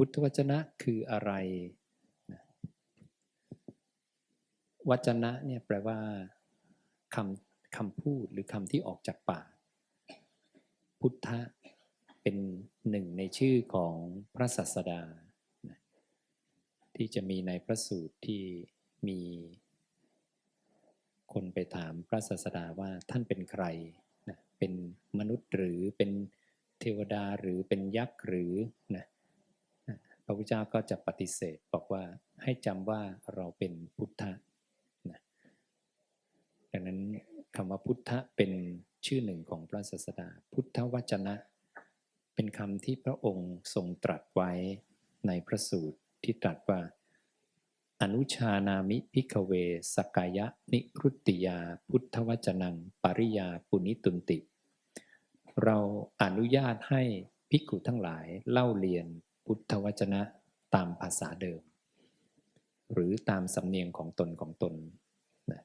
พุทธวจนะคืออะไร วจนะเนี่ยแปลว่าคำคำพูดหรือคำที่ออกจากปาก พุทธะเป็นหนึ่งในชื่อของพระศาสดา ที่จะมีในพระสูตรที่มีคนไปถามพระศาสดาว่าท่านเป็นใครนะเป็นมนุษย์หรือเป็นเทวดาหรือเป็นยักษ์หรือนะนะ พระพุทธเจ้าก็จะปฏิเสธบอกว่าให้จำว่าเราเป็นพุทธะนะดังนั้นคำว่าพุทธะเป็นชื่อหนึ่งของพระศาสดา พุทธวจนะ เป็นคำที่พระองค์ทรงตรัสไว้ในพระสูตรที่ตรัสว่า อนุชานามิพิกเว สกายะ นิรุตติยา พุทธวจนัง ปริยาปุณิตุนติ เราอนุญาตให้ภิกขุทั้งหลายเล่าเรียน พุทธวจนะตามภาษาเดิม หรือตามสำเนียงของตนของตนนะ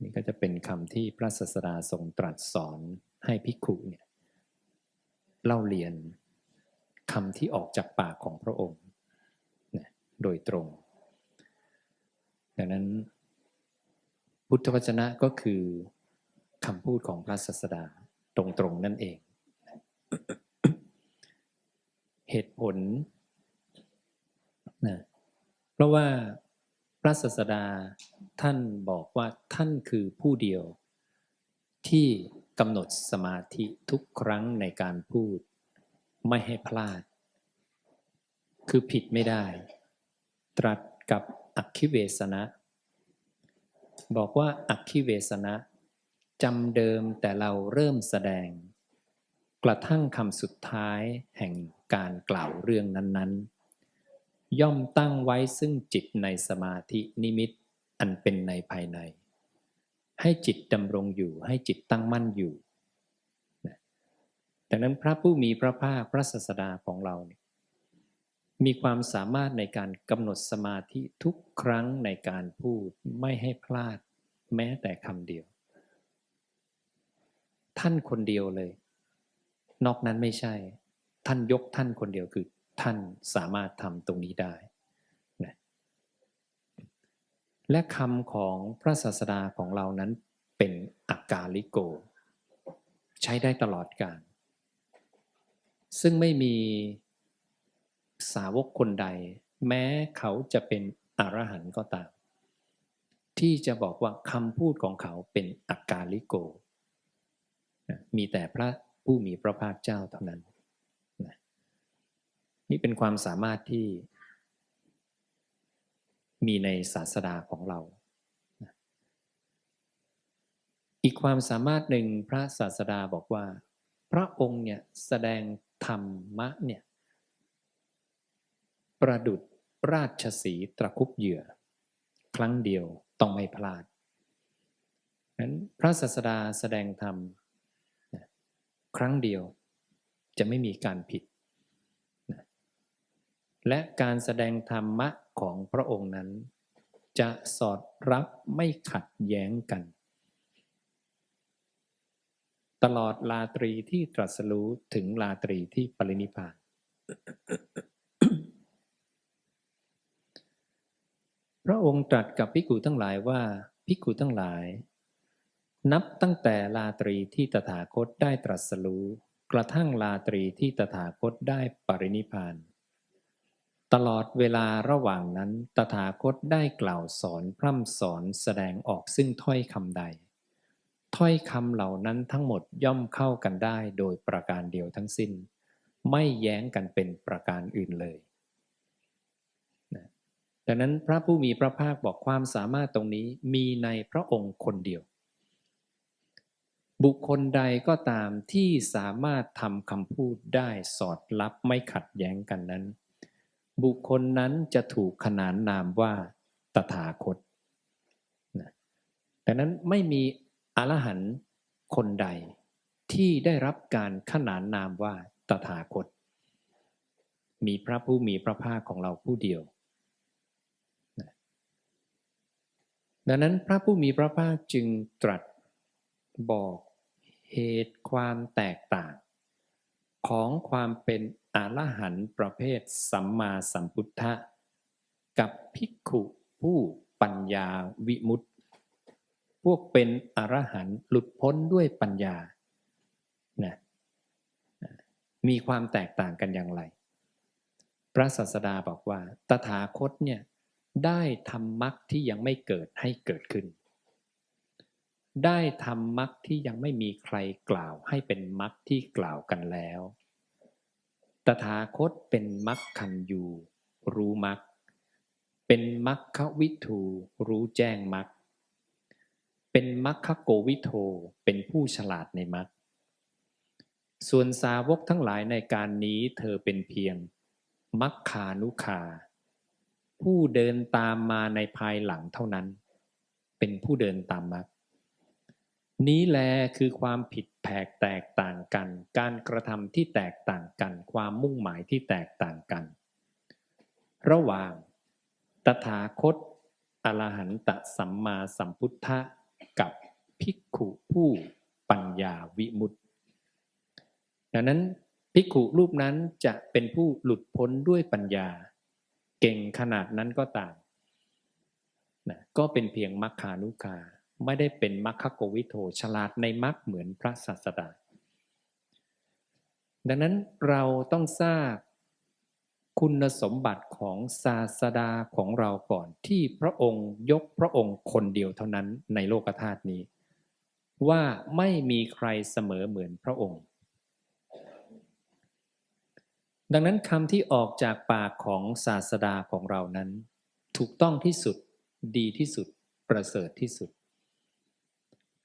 นี่ก็จะเป็นคำที่พระศาสดาทรงตรัสสอนให้ภิกขุเนี่ยเล่าเรียนคำที่ออกจากปากของพระองค์นะโดยตรง ดังนั้น พุทธวจนะก็คือคำพูดของพระศาสดาตรงๆนั่นเอง เหตุผลนะเพราะว่าพระศาสดาท่านบอกว่าท่านคือผู้เดียว ที่กำหนดสมาธิทุกครั้งในการพูด ไม่ให้พลาด คือผิดไม่ได้ ตรัสกับอักขิเวสนะ บอกว่าอักขิเวสนะจำเดิมแต่เราเริ่มแสดง ระทั่งคำสุดท้ายแห่งการกล่าวเรื่องนั้นๆ ย่อมตั้งไว้ซึ่งจิตในสมาธินิมิตอันเป็นในภายใน ให้จิตดำรงอยู่ให้จิตตั้งมั่นอยู่ดังนั้นพระผู้มีพระภาคพระศาสดาของเราเนี่ยมีความสามารถในการกำหนดสมาธิทุกครั้งในการพูดไม่ให้พลาดแม้แต่คำเดียว ท่านคนเดียวเลย นอกนั้นไม่ใช่ ท่านยกท่านคนเดียวคือ ท่านสามารถทำตรงนี้ได้นะและคำของพระศาสดาของเรานั้นเป็นอากาลิโก ใช้ได้ตลอดกาลซึ่งไม่มีสาวกคนใด แม้เขาจะเป็นอรหันต์ก็ตาม ที่จะบอกว่าคำพูดของเขาเป็นอากาลิโก มีแต่พระ ผู้มีพระภาคเจ้าเท่านั้นนะนี่เป็นความสามารถที่ มีในศาสดาของเรานะอีกความสามารถหนึ่งพระศาสดาบอกว่า พระองค์เนี่ยแสดงธรรมะเนี่ยประดุดราชสีตะคุบเหยื่อ ครั้งเดียวต้องไม่พลาดนั้นพระศาสดาแสดงธรรม ครั้งเดียวจะไม่มีการผิดนะและการแสดงธรรมะของพระองค์นั้น จะสอดรับไม่ขัดแย้งกัน ตลอดลาตรีที่ตรัสรู้ถึงลาตรีที่ปรินิพานพระองค์ตรัสกับภิกขุทั้งหลายว่าภิกขุทั้งหลาย นับตั้งแต่ลาตรีที่ตถาคตได้ตรัสรู้ กระทั่งลาตรีที่ตถาคตได้ปรินิพาน ตลอดเวลาระหว่างนั้น ตถาคตได้กล่าวสอนพร่ำสอนแสดงออกซึ่งถ้อยคำใด ถ้อยคำเหล่านั้นทั้งหมดย่อมเข้ากันได้โดยประการเดียวทั้งสิ้น ไม่แย้งกันเป็นประการอื่นเลยดังนั้นพระผู้มีพระภาคบอกความสามารถตรงนี้มีในพระองค์คนเดียว บุคคลใดก็ตามที่สามารถทำคำพูดได้สอดรับไม่ขัดแย้งกันนั้น บุคคลนั้นจะถูกขนานนามว่าตถาคตนะดังนั้นไม่มีอรหันต์คนใดที่ได้รับการขนานนามว่าตถาคต มีพระผู้มีพระภาคของเราผู้เดียวดังนั้นพระผู้มีพระภาคจึงตรัสบอก เหตุความแตกต่าง ของความเป็นอรหันต์ประเภทสัมมาสัมพุทธะ กับภิกขุผู้ปัญญาวิมุตติ พวกเป็นอรหันต์หลุดพ้นด้วยปัญญานะมีความแตกต่างกันอย่างไร พระศาสดาบอกว่า ตถาคตเนี่ยได้ทำมรรคที่ยังไม่เกิดให้เกิดขึ้น ได้ทำมรรคที่ยังไม่มีใครกล่าวให้เป็นมรรคที่กล่าวกันแล้ว ตถาคตเป็นมรรคคันยูรู้มรรค เป็นมรรควิทูรู้แจ้งมรรค เป็นมรรคโกวิโทเป็นผู้ฉลาดในมรรค ส่วนสาวกทั้งหลายในการนี้เธอเป็นเพียงมัคคานุคา ผู้เดินตามมาในภายหลังเท่านั้น เป็นผู้เดินตามมัก นี้แลคือความผิดแผกแตกต่างกัน การกระทำที่แตกต่างกัน ความมุ่งหมายที่แตกต่างกัน ระหว่าง ตถาคตอรหันตสัมมาสัมพุทธะกับภิกขุผู้ปัญญาวิมุตติดังนั้นภิกขุรูปนั้นจะเป็นผู้หลุดพ้นด้วยปัญญา เก่งขนาดนั้นก็ต่ามนะก็เป็นเพียงมัคคานุคา ไม่ได้เป็นมัคคโกวิโทฉลาดในมัคเหมือนพระศาสดา ดังนั้นเราต้องทราบคุณสมบัติของศาสดาของเราก่อนที่พระองค์ยกพระองค์คนเดียวเท่านั้นในโลกธาตุนี้ ว่าไม่มีใครเสมอเหมือนพระองค์ ดังนั้นคำที่ออกจากปากของศาสดาของเรานั้น ถูกต้องที่สุดดีที่สุดประเสริฐที่สุด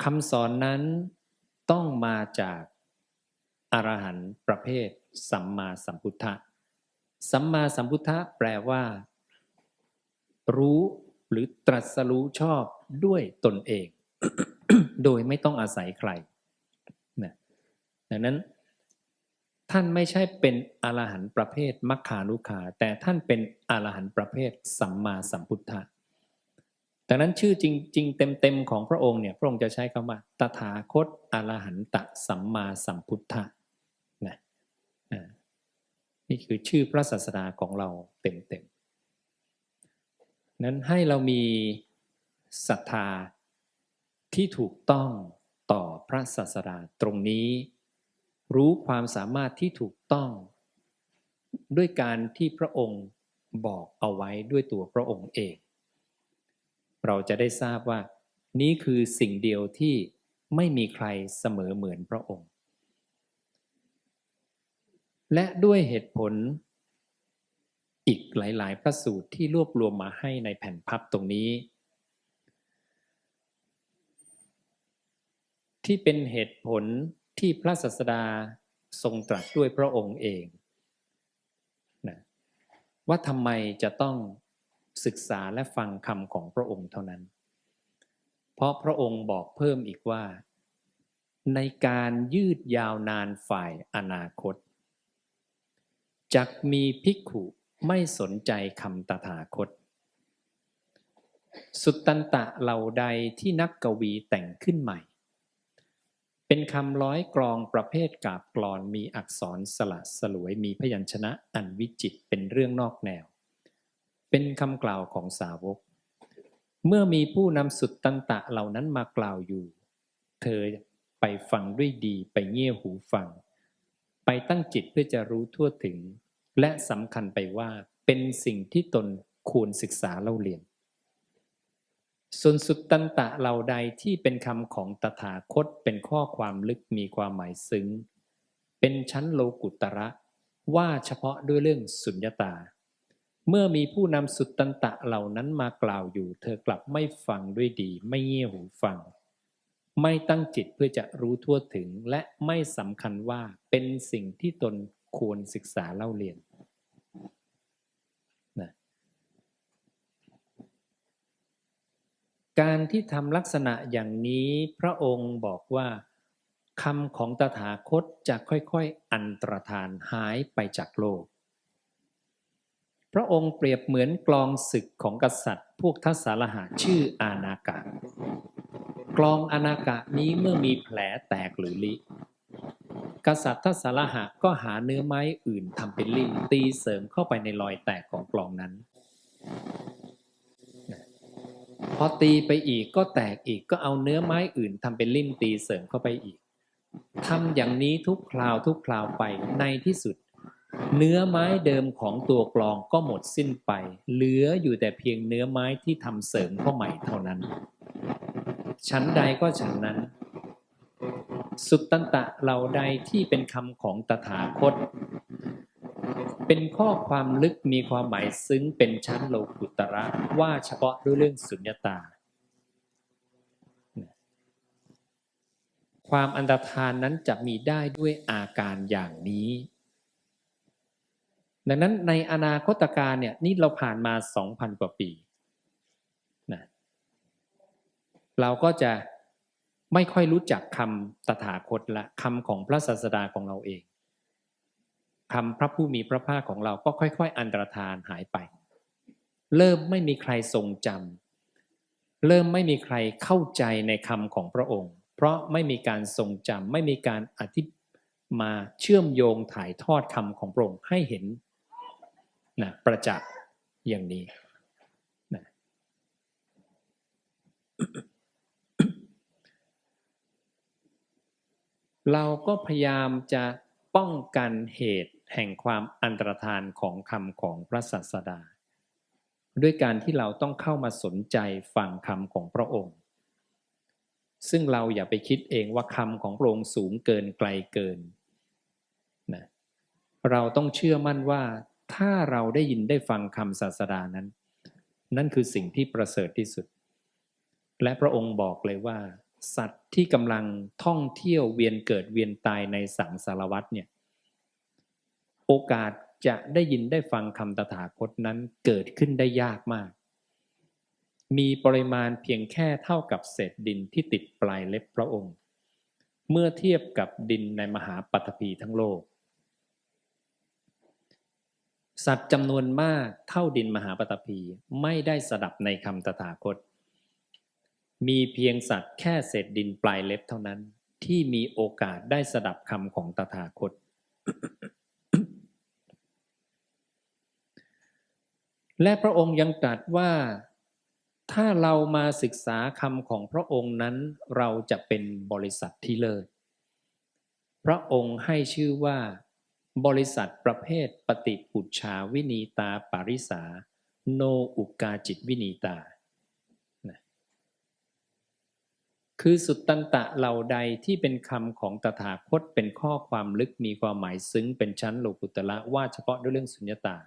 คำสอนนั้นต้องมาจากอรหันต์ประเภท สัมมาสัมพุทธะ สัมมาสัมพุทธะแปลว่า รู้หรือตรัสรู้ชอบด้วยตนเอง โดยไม่ต้องอาศัยใครนะดังนั้น ท่านไม่ใช่เป็นอรหันต์ประเภทมัคคานุขาแต่ท่านเป็นอรหันต์ประเภท สัมมาสัมพุทธะ ดังนั้นชื่อจริง ๆ เต็ม ๆ ของพระองค์เนี่ยพระองค์จะใช้คำว่า ตถาคตอรหันตสัมมาสัมพุทธะนะนี่คือชื่อพระศาสดาของเราเต็ม ๆ นั้นให้เรามีศรัทธาที่ถูกต้องต่อพระศาสดาตรงนี้ รู้ความสามารถที่ถูกต้อง ด้วยการที่พระองค์บอกเอาไว้ด้วยตัวพระองค์เอง เราจะได้ทราบว่า นี้คือสิ่งเดียวที่ไม่มีใครเสมอเหมือนพระองค์ และด้วยเหตุผลอีกหลาย ๆ พระสูตรที่รวบรวมมาให้ในแผ่นพับตรงนี้ ที่เป็นเหตุผลที่พระศาสดาทรงตรัสด้วยพระองค์เองนะว่าทำไมจะต้อง ศึกษาและฟังคำของพระองค์เท่านั้น เพราะพระองค์บอกเพิ่มอีกว่า ในการยืดยาวนานฝ่ายอนาคตจักมีภิกขุไม่สนใจคำตถาคต สุตตันตะเหล่าใดที่นักกวีแต่งขึ้นใหม่ เป็นคำร้อยกรองประเภทกาบกรอนมีอักษรสละสลวยมีพยัญชนะอันวิจิตเป็นเรื่องนอกแนว เป็นคำกล่าวของสาวก เมื่อมีผู้นำสุดตันตะเหล่านั้นมากล่าวอยู่ เธอไปฟังด้วยดีไปเงี่ยหูฟัง ไปตั้งจิตเพื่อจะรู้ทั่วถึง และสำคัญไปว่าเป็นสิ่งที่ตนควรศึกษาเล่าเรียน ส่วนสุดตันตะเหล่าใดที่เป็นคำของตถาคตเป็นข้อความลึกมีความหมายซึ้ง เป็นชั้นโลกุตระว่าเฉพาะด้วยเรื่องสุญญตา เมื่อมีผู้นำสุดตันตะเหล่านั้นมากล่าวอยู่ เธอกลับไม่ฟังด้วยดี ไม่เงี่ยหูฟัง ไม่ตั้งจิตเพื่อจะรู้ทั่วถึง และไม่สำคัญว่าเป็นสิ่งที่ตนควรศึกษาเล่าเรียนการที่ทำลักษณะอย่างนี้พระองค์บอกว่าคำของตถาคตจะค่อยๆ อันตรธานหายไปจากโลก พระองค์เปรียบเหมือนกลองศึกของกษัตริย์ พวกทัศารหะชื่ออานากะ กลองอานากะนี้เมื่อมีแผลแตกหรือลิ กษัตริย์ทศารหะก็หาเนื้อไม้อื่นทำเป็นลิ่มตีเสริมเข้าไปในรอยแตกของกลองนั้น พอตีไปอีกก็แตกอีกก็เอาเนื้อไม้อื่นทำเป็นลิ่มตีเสริมเข้าไปอีกทำอย่างนี้ทุกคราวทุกคราวไปในที่สุด เนื้อไม้เดิมของตัวกลองก็หมดสิ้นไป เหลืออยู่แต่เพียงเนื้อไม้ที่ทำเสริมเข้าใหม่เท่านั้น ชั้นใดก็ฉันนั้น สุตตันตะเหล่าใดที่เป็นคำของตถาคต เป็นข้อความลึกมีความหมายซึ้งเป็นชั้นโลกุตระว่าเฉพาะด้วยเรื่องสุญญตา ความอันตรธานนั้นจะมีได้ด้วยอาการอย่างนี้ ดังนั้นในอนาคตการเนี่ยนี่เราผ่านมา 2,000 กว่าปีนะเราก็จะไม่ค่อยรู้จักคำตถาคตละคำของพระศาสดาของเราเองคำพระผู้มีพระภาคของเราก็ค่อย ๆ อันตรธานหายไป เริ่มไม่มีใครทรงจำเริ่มไม่มีใครเข้าใจในคำของพระองค์ เพราะไม่มีการทรงจำไม่มีการอธิมาเชื่อมโยงถ่ายทอดคำของพระองค์ให้เห็น นะประจักษ์อย่างนี้นะเราก็พยายามจะป้องกันเหตุแห่งความอันตรธานของคำของพระศาสดา ด้วยการที่เราต้องเข้ามาสนใจฟังคำของพระองค์ ซึ่งเราอย่าไปคิดเองว่าคำของพระองค์สูงเกินไกลเกินนะเราต้องเชื่อมั่นว่า ถ้าเราได้ยินได้ฟังคำศาสดานั้น นั่นคือสิ่งที่ประเสริฐที่สุด และพระองค์บอกเลยว่า สัตว์ที่กำลังท่องเที่ยวเวียนเกิดเวียนตายในสังสารวัฏเนี่ยโอกาสจะได้ยินได้ฟังคำตถาคตนั้นเกิดขึ้นได้ยากมาก มีปริมาณเพียงแค่เท่ากับเศษดินที่ติดปลายเล็บพระองค์ เมื่อเทียบกับดินในมหาปัตภีทั้งโลก สัตว์จำนวนมากเท่าดินมหาปตภีไม่ได้สดับในคำตถาคต มีเพียงสัตว์แค่เศษดินปลายเล็บเท่านั้น ที่มีโอกาสได้สดับคำของตถาคต และพระองค์ยังตรัสว่า ถ้าเรามาศึกษาคำของพระองค์นั้น เราจะเป็นบริษัทที่เลิศ พระองค์ให้ชื่อว่า บริษัทประเภทปฏิปุชาวินีตาปาริสา โนอุกาจิตวินีตานะคือสุตตันตะเหล่าใดที่เป็นคำของตถาคตเป็นข้อความลึกมีความหมายซึ้งเป็นชั้นโลกุตละว่าเฉพาะด้วยเรื่องสุญญตา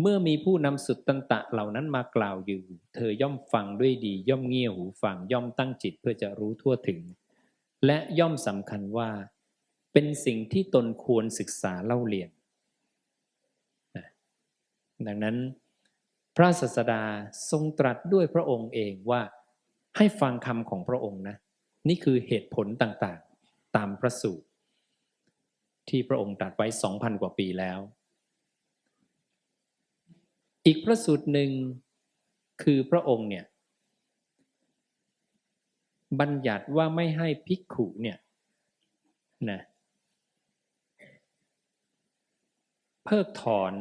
เมื่อมีผู้นำสุตตันตะเหล่านั้นมากล่าวอยู่ เธอย่อมฟังด้วยดีย่อมเงี่ยหูฟังย่อมตั้งจิตเพื่อจะรู้ทั่วถึง และย่อมสำคัญว่า เป็นสิ่งที่ตนควรศึกษาเล่าเรียน ดังนั้นพระศาสดาทรงตรัสด้วยพระองค์เองว่าให้ฟังคำของพระองค์นะ นี่คือเหตุผลต่างๆ ตามพระสูตร ที่พระองค์ตรัสไว้สองพันกว่าปีแล้ว อีกพระสูตรหนึ่งคือพระองค์เนี่ยบัญญัติว่าไม่ให้ภิกขุเนี่ยนะ เพิกถอน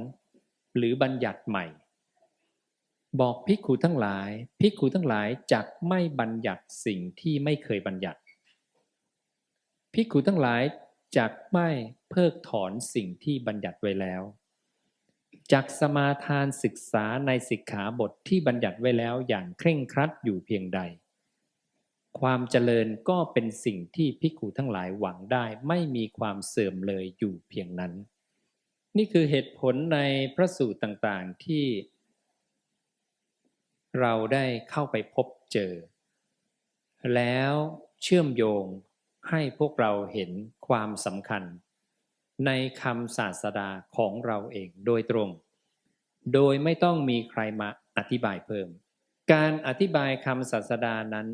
หรือบัญญัติใหม่ บอกภิกขุทั้งหลายภิกขุทั้งหลายจักไม่บัญญัติสิ่งที่ไม่เคยบัญญัติภิกขุทั้งหลายจักไม่เพิกถอนสิ่งที่บัญญัติไว้แล้วจักสมาทานศึกษาในสิกขาบทที่บัญญัติไว้แล้วอย่างเคร่งครัดอยู่เพียงใด ความเจริญก็เป็นสิ่งที่ภิกขุทั้งหลายหวังได้ไม่มีความเสื่อมเลยอยู่เพียงนั้น นี่คือเหตุผลในพระสูตรต่างๆที่เราได้เข้าไปพบเจอ แล้วเชื่อมโยงให้พวกเราเห็นความสำคัญ ในคำศาสดาของเราเองโดยตรง โดยไม่ต้องมีใครมาอธิบายเพิ่ม การอธิบายคำศาสดานั้น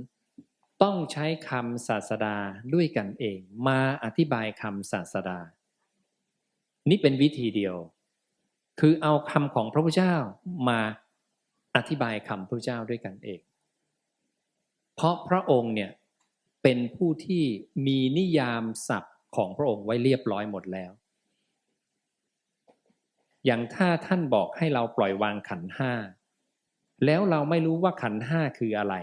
ต้องใช้คำศาสดาด้วยกันเอง มาอธิบายคำศาสดา นี่เป็นวิธีเดียว คือเอาคำของพระพุทธเจ้ามาอธิบายคำพระพุทธเจ้าด้วยกันเอง เพราะพระองค์เนี่ยเป็นผู้ที่มีนิยามศัพท์ของพระองค์ไว้เรียบร้อยหมดแล้ว อย่างถ้าท่านบอกให้เราปล่อยวางขันห้า แล้วเราไม่รู้ว่าขันห้าคืออะไร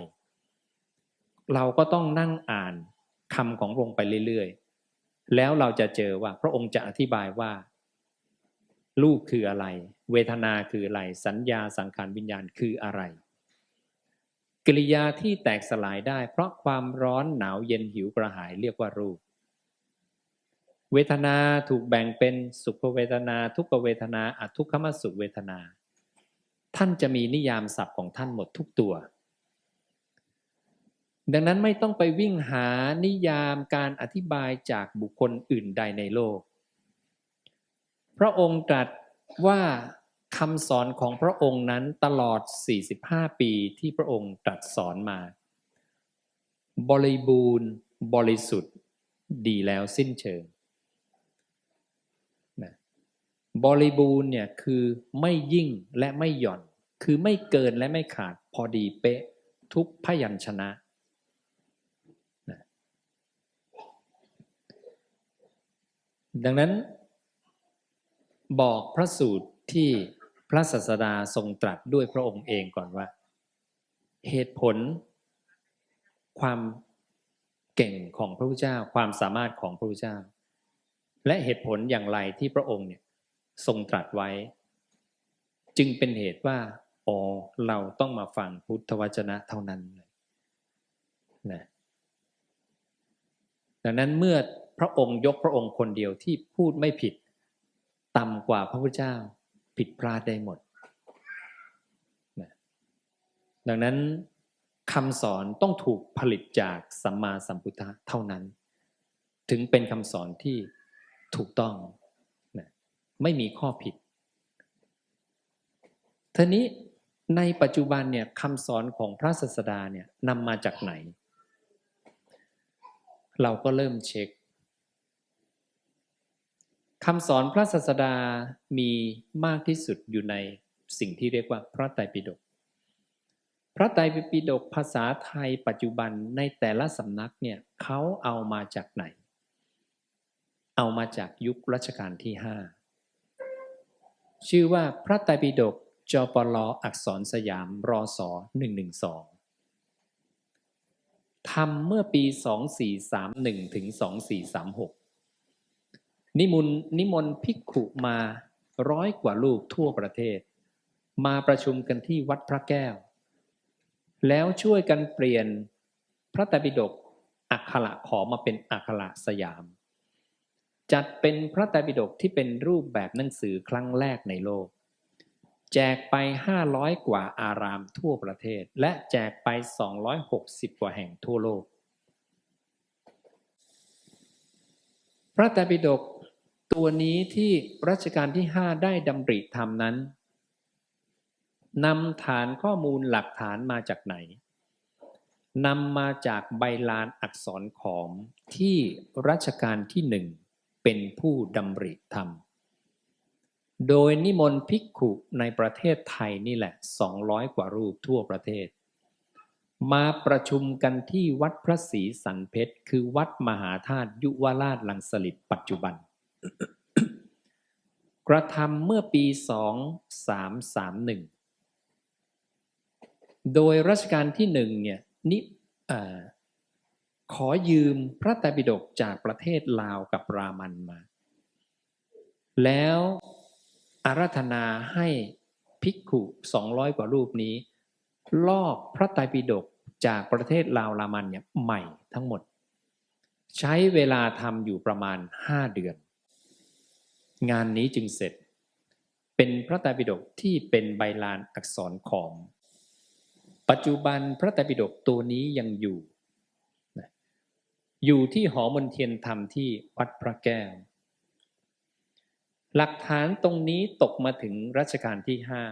เราก็ต้องนั่งอ่านคำของพระองค์ไปเรื่อยๆ แล้วเราจะเจอว่าพระองค์จะอธิบายว่า รูปคืออะไร เวทนาคืออะไร สัญญาสังขารวิญญาณคืออะไร กิริยาที่แตกสลายได้ เพราะความร้อนหนาวเย็นหิวกระหายเรียกว่ารูป เวทนาถูกแบ่งเป็นสุขเวทนา ทุกเวทนาอทุกขมสุขเวทนา ท่านจะมีนิยามศัพท์ของท่านหมดทุกตัว ดังนั้นไม่ต้องไปวิ่งหานิยามการอธิบายจากบุคคลอื่นใดในโลก พระองค์ตรัสว่าคำสอนของพระองค์นั้นตลอด 45 ปีที่พระองค์ตรัสสอนมา บริบูรณ์บริสุทธิ์ดีแล้วสิ้นเชิงนะบริบูรณ์เนี่ยคือไม่ยิ่งและไม่หย่อน คือไม่เกินและไม่ขาดพอดีเป๊ะทุกพยัญชนะนะ ดังนั้น บอกพระสูตรที่พระศาสดาทรงตรัสด้วยพระองค์เองก่อนว่า เหตุผล ความเก่งของพระพุทธเจ้า ความสามารถของพระพุทธเจ้า และเหตุผลอย่างไรที่พระองค์เนี่ยทรงตรัสไว้ จึงเป็นเหตุว่าอ๋อเราต้องมาฟังพุทธวจนะเท่านั้นนะดังนั้นเมื่อพระองค์ยกพระองค์คนเดียวที่พูดไม่ผิด ต่ำกว่าพระพุทธเจ้าผิดพลาดได้หมดนะดังนั้นคำสอนต้องถูกผลิตจากสัมมาสัมพุทธะเท่านั้น ถึงเป็นคำสอนที่ถูกต้องนะไม่มีข้อผิดทีนี้ในปัจจุบันเนี่ยคำสอนของพระศาสดาเนี่ยนำมาจากไหน เราก็เริ่มเช็ค คำสอนพระศาสดามีมากที่สุดอยู่ในสิ่งที่เรียกว่าพระไตรปิฎก พระไตรปิฎกภาษาไทยปัจจุบันในแต่ละสำนักเนี่ยเขาเอามาจากไหน เอามาจากยุครัชกาลที่ห้าชื่อว่าพระไตรปิฎกจปลอักษรสยามรอสอ112ทำเมื่อปี 2431ถึง2436 นิมนต์นิมนต์ภิกขุมาร้อยกว่าลูกทั่วประเทศ มาประชุมกันที่วัดพระแก้ว แล้วช่วยกันเปลี่ยนพระตรปิฎกอักขระขอมาเป็นอักขระสยาม จัดเป็นพระตรปิฎกที่เป็นรูปแบบหนังสือครั้งแรกในโลก แจกไป 500 กว่าอารามทั่วประเทศ และแจกไป 260 กว่าแห่งทั่วโลก พระตรปิฎก ตัวนี้ที่รัชกาลที่ห้าได้ดำริทำนั้นนำฐานข้อมูลหลักฐานมาจากไหนนำมาจากใบลานอักษรขอมที่รัชกาลที่หนึ่งเป็นผู้ดำริทำโดยนิมนต์ภิกขุในประเทศไทยนี่แหละ 200 กว่ารูปทั่วประเทศ มาประชุมกันที่วัดพระศรีสันเพชร คือวัดมหาธาตุยุวราชลังสลิดปัจจุบัน กระทำเมื่อปี 2331 โดยรัชกาลที่หนึ่งเนี่ยนิขอยืมพระไตรปิฎกจากประเทศลาวกับรามันมา แล้วอาราธนาให้ภิกขุ200 กว่ารูปนี้ ลอกพระไตรปิฎกจากประเทศลาวรามันเนี่ยใหม่ทั้งหมด ใช้เวลาทำอยู่ประมาณ 5 เดือน งานนี้จึงเสร็จ เป็นพระไตรปิฎกที่เป็นใบลานอักษรขอม ปัจจุบันพระไตรปิฎกตัวนี้ยังอยู่ อยู่ที่หอมนเทียนธรรมที่วัดพระแก้ว หลักฐานตรงนี้ตกมาถึงรัชกาลที่ห้า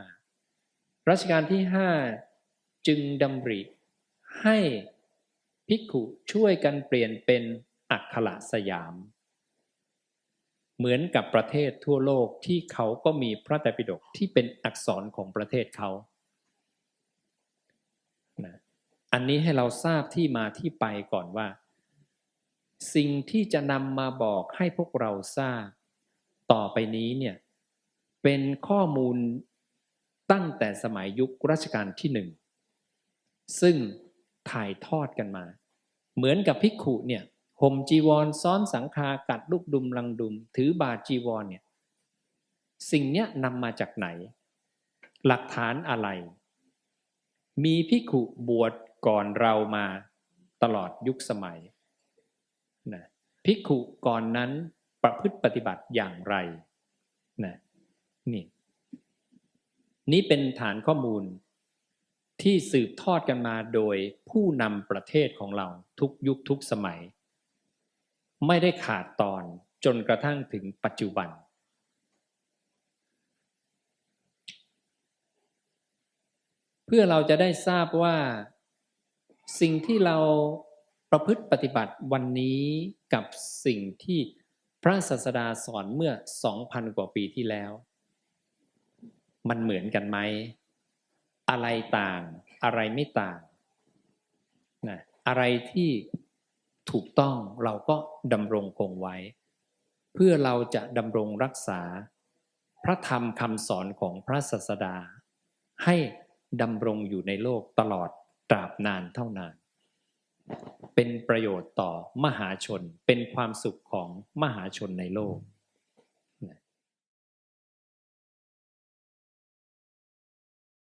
รัชกาลที่ห้าจึงดำริให้ภิกขุช่วยกันเปลี่ยนเป็นอักขระสยาม เหมือนกับประเทศทั่วโลกที่เขาก็มีพระไตรปิฎกที่เป็นอักษรของประเทศเขานะอันนี้ให้เราทราบที่มาที่ไปก่อนว่า สิ่งที่จะนำมาบอกให้พวกเราทราบ ต่อไปนี้เนี่ยเป็นข้อมูลตั้งแต่สมัยยุครัชกาลที่หนึ่งซึ่งถ่ายทอดกันมา เหมือนกับภิกขุเนี่ย ห่มจีวรซ้อนสังคากัดลูกดุมลังดุม ถือบาจีวรเนี่ยสิ่งเนี้ยนำมาจากไหน หลักฐานอะไร มีภิขุบวชก่อนเรามาตลอดยุคสมัยนะภิขุก่อนนั้นประพฤติปฏิบัติอย่างไรนะนี่นี่เป็นฐานข้อมูลที่สืบทอดกันมาโดยผู้นำประเทศของเราทุกยุคทุกสมัย ไม่ได้ขาดตอนจนกระทั่งถึงปัจจุบัน เพื่อเราจะได้ทราบว่า สิ่งที่เราประพฤติปฏิบัติวันนี้กับสิ่งที่พระศาสดาสอนเมื่อ 2,000 กว่าปีที่แล้ว มันเหมือนกันไหม อะไรต่าง อะไรไม่ต่างนะอะไรที่ ถูกต้องเราก็ดำรงคงไว้ เพื่อเราจะดำรงรักษา พระธรรมคำสอนของพระศาสดา ให้ดำรงอยู่ในโลกตลอดตราบนานเท่านาน เป็นประโยชน์ต่อมหาชนเป็นความสุขของมหาชนในโลก